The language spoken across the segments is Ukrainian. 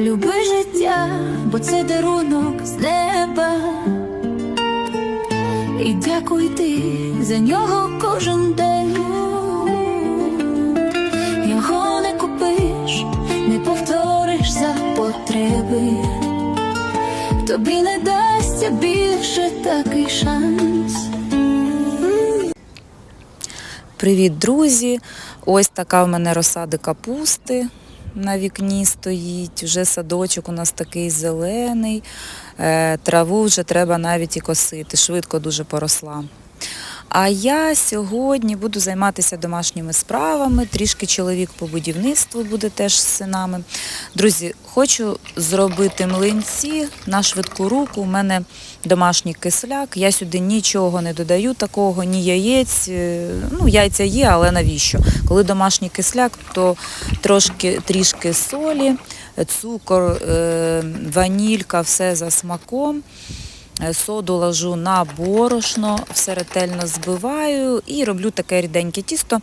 люби життя, бо це дарунок з неба. І дякуй ти за нього кожен день. Його не купиш, не повториш за потреби. Тобі не дасться більше такий шанс. Привіт, друзі! Ось така в мене розсади капусти на вікні стоїть. Вже садочок у нас такий зелений. Е, Траву вже треба навіть і косити. Швидко дуже поросла. А я сьогодні буду займатися домашніми справами. Трішки чоловік по будівництву буде теж з синами. Друзі, хочу зробити млинці на швидку руку. У мене домашній кисляк. Я сюди нічого не додаю такого, ні яєць. Е, Ну, яйця є, але навіщо? Коли домашній кисляк, то трошки трішки солі, цукор, е, ванілька, все за смаком. Е, Соду ложу на борошно, все ретельно збиваю і роблю таке ріденьке тісто.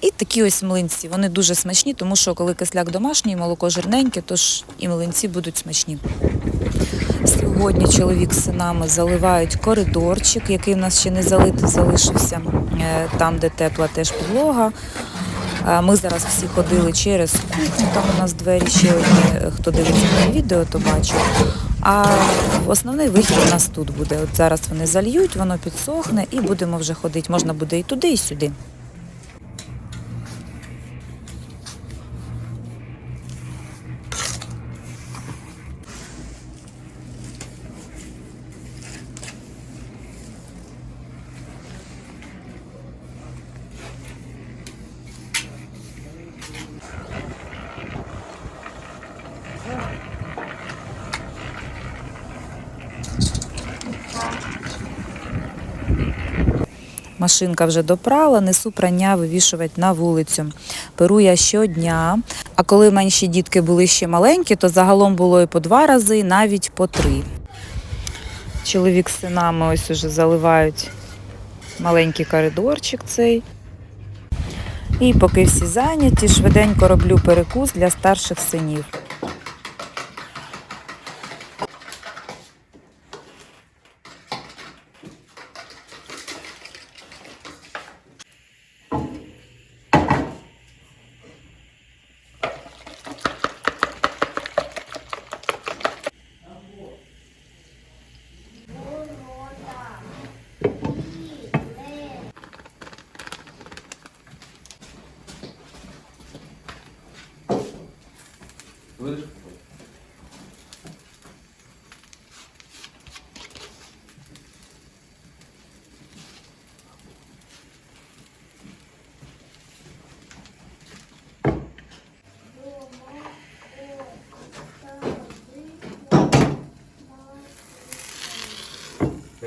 І такі ось млинці. Вони дуже смачні, тому що коли кисляк домашній, молоко жирненьке, тож і млинці будуть смачні. Сьогодні чоловік з синами заливають коридорчик, який в нас ще не залитий залишився, е, там, де тепла теж підлога. Е, Ми зараз всі ходили через кухню, там у нас двері ще одні, хто дивиться моє відео, то бачив. А основний вихід у нас тут буде. От зараз вони зальють, воно підсохне і будемо вже ходити. Можна буде і туди, і сюди. Машинка вже допрала, несу прання вивішувати на вулицю. Перу я щодня. А коли менші дітки були ще маленькі, то загалом було і по два рази, і навіть по три. Чоловік з синами ось уже заливають маленький коридорчик цей. І поки всі зайняті, швиденько роблю перекус для старших синів.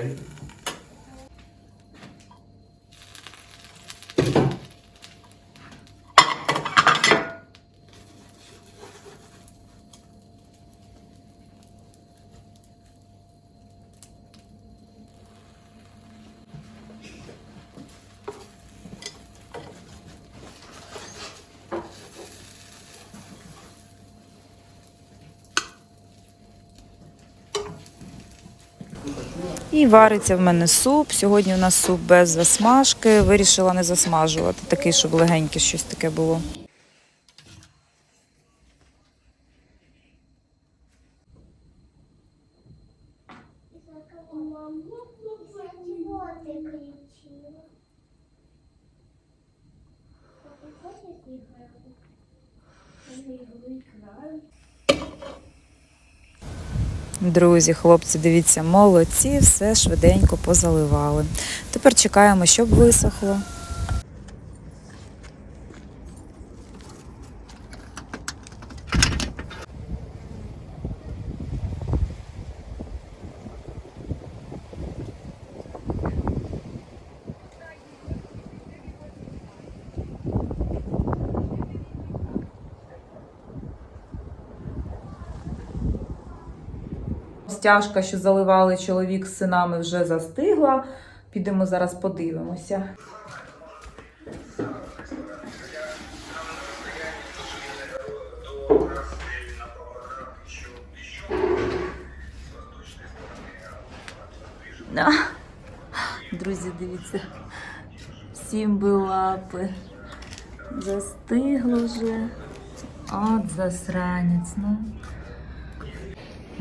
Thank. І вариться в мене суп. Сьогодні у нас суп без засмажки. Вирішила не засмажувати, такий, щоб легеньке щось таке було. Друзі, хлопці, дивіться, молодці, все швиденько позаливали. Тепер чекаємо, щоб висохло. стяжка, що заливали чоловік з синами, вже застигла. Підемо зараз подивимося. Друзі, дивіться, всім би лапи. Застигло вже. От засранець, ну.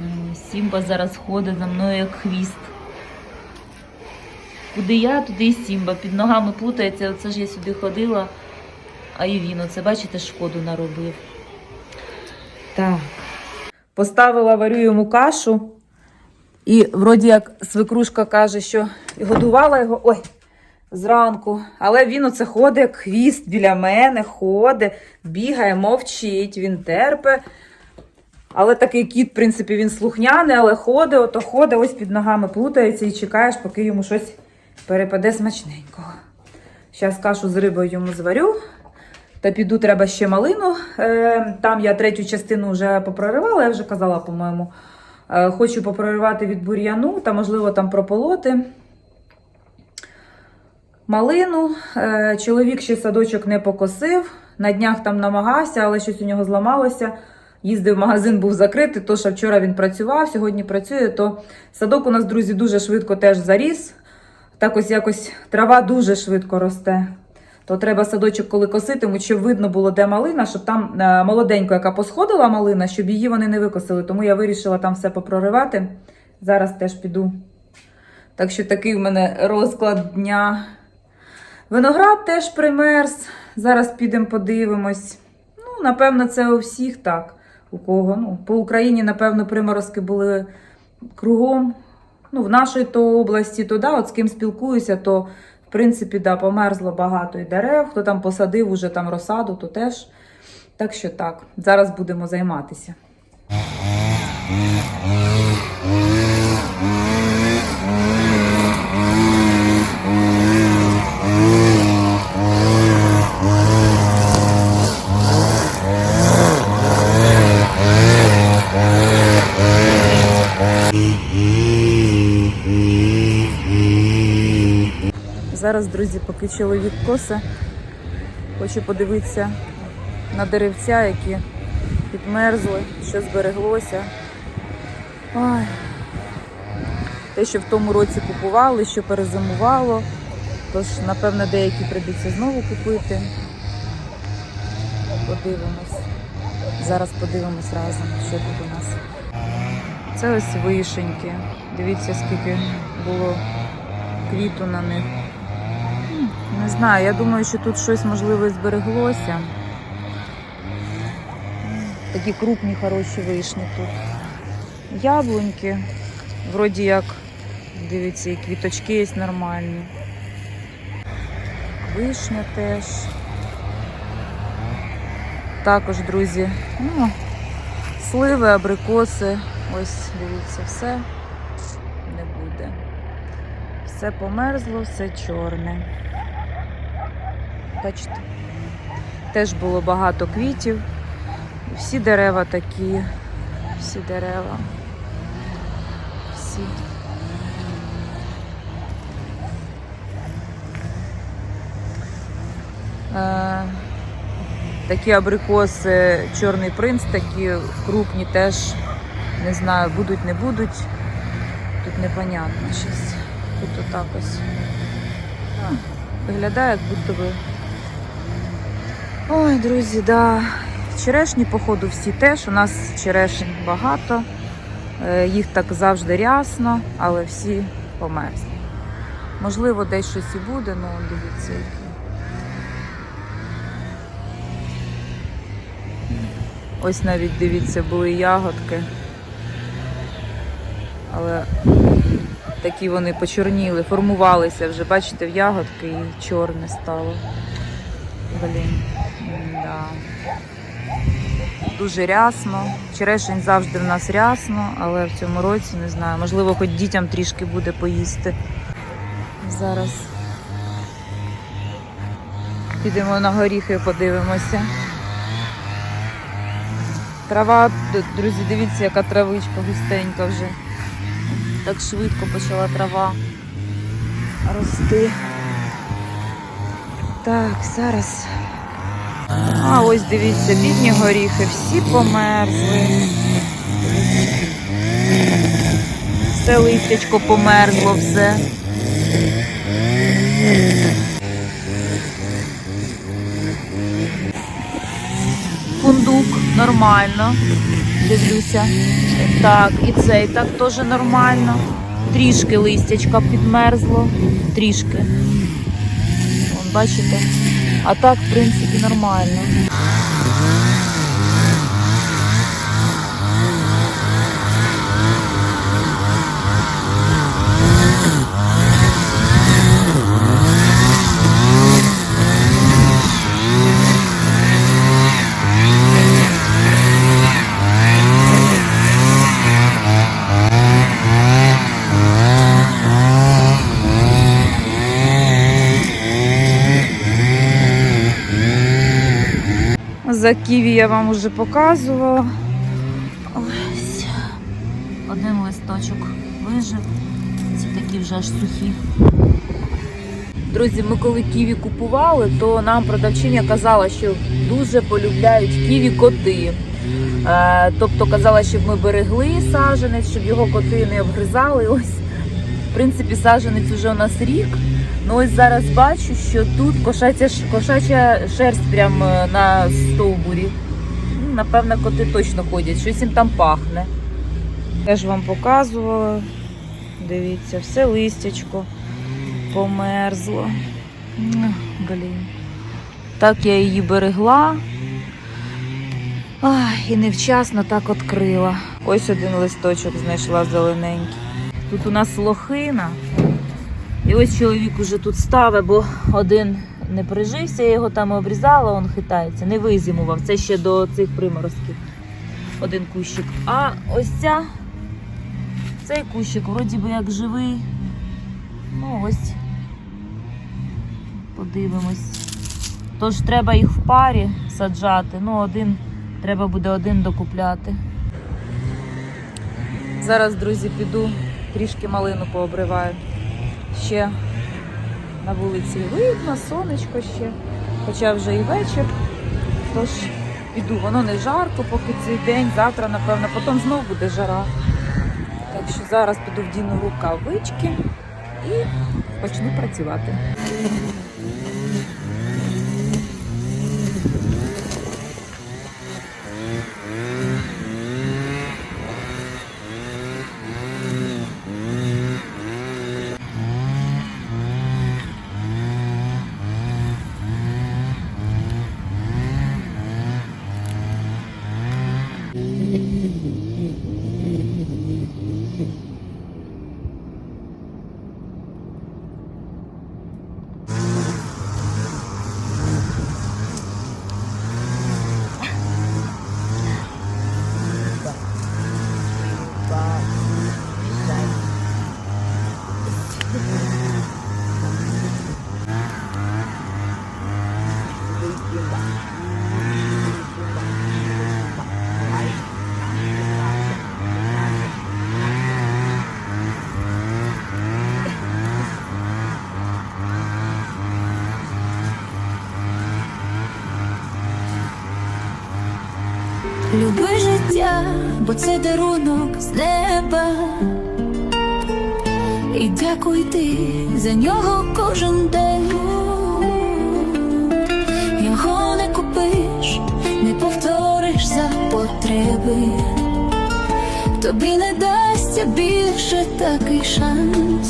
М, Сімба зараз ходить за мною як хвіст. Куди я, туди і Сімба. Під ногами плутається. Оце ж я сюди ходила, а і він, оце, бачите, шкоду наробив. Так. Поставила варю йому кашу. І вроді як свекрушка каже, що годувала його ой, зранку. Але він оце ходить, як хвіст біля мене, ходить, бігає, мовчить, він терпе. Але такий кіт, в принципі, він слухняний, але ходить, ото ходить, ось під ногами плутається і чекаєш, поки йому щось перепаде смачненького. Зараз кашу з рибою йому зварю. Та піду, треба ще малину. Е, Там я третю частину вже попроривала, я вже казала, по-моєму. Е, Хочу попроривати від бур'яну та, можливо, там прополоти. Малину. Е, Чоловік ще садочок не покосив. На днях там намагався, але щось у нього зламалося. Їздив магазин, був закритий, то що вчора він працював, сьогодні працює, то садок у нас, друзі, дуже швидко теж заріс. Так ось якось трава дуже швидко росте. То треба садочок, коли коситимуть, щоб видно було, де малина, щоб там е, молоденько, яка посходила малина, щоб її вони не викосили. Тому я вирішила там все попроривати. Зараз теж піду. Так що такий в мене розклад дня. Виноград теж примерз. Зараз підемо подивимось. Ну, напевно, це у всіх так. У кого? Ну, по Україні, напевно, приморозки були кругом. Ну, в нашій то області, то да, от з ким спілкуюся, то в принципі, да, померзло багато і дерев. Хто там посадив уже там розсаду, то теж. Так що так, зараз будемо займатися. Зараз, друзі, поки чоловік косе, хочу подивитися на деревця, які підмерзли, що збереглося. Ой. Те, що в тому році купували, що перезимувало. Тож, напевно, деякі прийдеться знову купити. Подивимось. Зараз подивимось разом, що тут у нас. Це ось вишеньки. Дивіться, скільки було квіту на них. Не знаю, я думаю, що тут щось можливо і збереглося. Такі крупні, хороші вишні тут. Яблуньки. Вроді як, дивіться, і квіточки є нормальні. Вишня теж. Також, друзі, ну, сливи, абрикоси. Ось, дивіться, все не буде. Все померзло, все чорне. Бачите, теж було багато квітів. Всі дерева такі, всі дерева. Всі. Е, такі абрикоси, чорний принц, такі крупні теж, не знаю, будуть, не будуть. Тут непонятно щось. Тут отак ось. Виглядає, як будто би. Ой, друзі, да. Черешні, походу, всі теж. У нас черешень багато. Е, Їх так завжди рясно, але всі померзли. Можливо, десь щось і буде, ну дивіться. Ось навіть дивіться, були ягодки. Але такі вони почорніли, формувалися вже, бачите, в ягодки і чорне стало. Блін, да. Дуже рясно. Черешень завжди в нас рясно, але в цьому році не знаю. Можливо, хоч дітям трішки буде поїсти. Зараз підемо на горіхи, подивимося. Трава, друзі, дивіться, яка травичка густенька вже. Так швидко почала трава рости. Так, зараз. А ось дивіться, бідні горіхи, всі померзли. Все листячко померзло все. Фундук нормально. Дивлюся. Так, і цей так теж нормально. Трішки листячка підмерзло. Трішки. Бачите? А так, в принципі, нормально. За ківі я вам вже показувала. Ось. Один листочок вижив. Ці такі вже аж сухі. Друзі, ми коли ківі купували, то нам продавчиня казала, що дуже полюбляють ківі коти. Е, тобто казала, щоб ми берегли саженець, щоб його коти не обгризали. Ось, в принципі, саженець вже у нас рік. Ну ось зараз бачу, що тут кошача, кошача шерсть прямо на стовбурі. Ну, Напевно, коти точно ходять, щось їм там пахне. Я ж вам показувала. Дивіться, все листячко померзло. Блін. Так я її берегла. Ай, і невчасно так відкрила. Ось один листочок знайшла зелененький. Тут у нас лохина. І ось чоловік уже тут ставить, бо один не прижився, я його там обрізала, він хитається, не визимував. Це ще до цих приморозків. Один кущик. А ось ця, цей кущик, вроді би як живий. Ну ось. Подивимось. Тож треба їх в парі саджати. Ну, один, треба буде один докупляти. Зараз, друзі, піду трішки малину пообриваю. Ще на вулиці видно, сонечко ще, хоча вже і вечір. Тож піду, воно не жарко, поки цей день, завтра, напевно, потім знову буде жара. Так що зараз піду вдіну рукавички і почну працювати. Люби життя, бо це дарунок з неба. І дякуй ти за нього кожен день. Його не купиш, не повториш за потреби. Тобі не дасться більше такий шанс.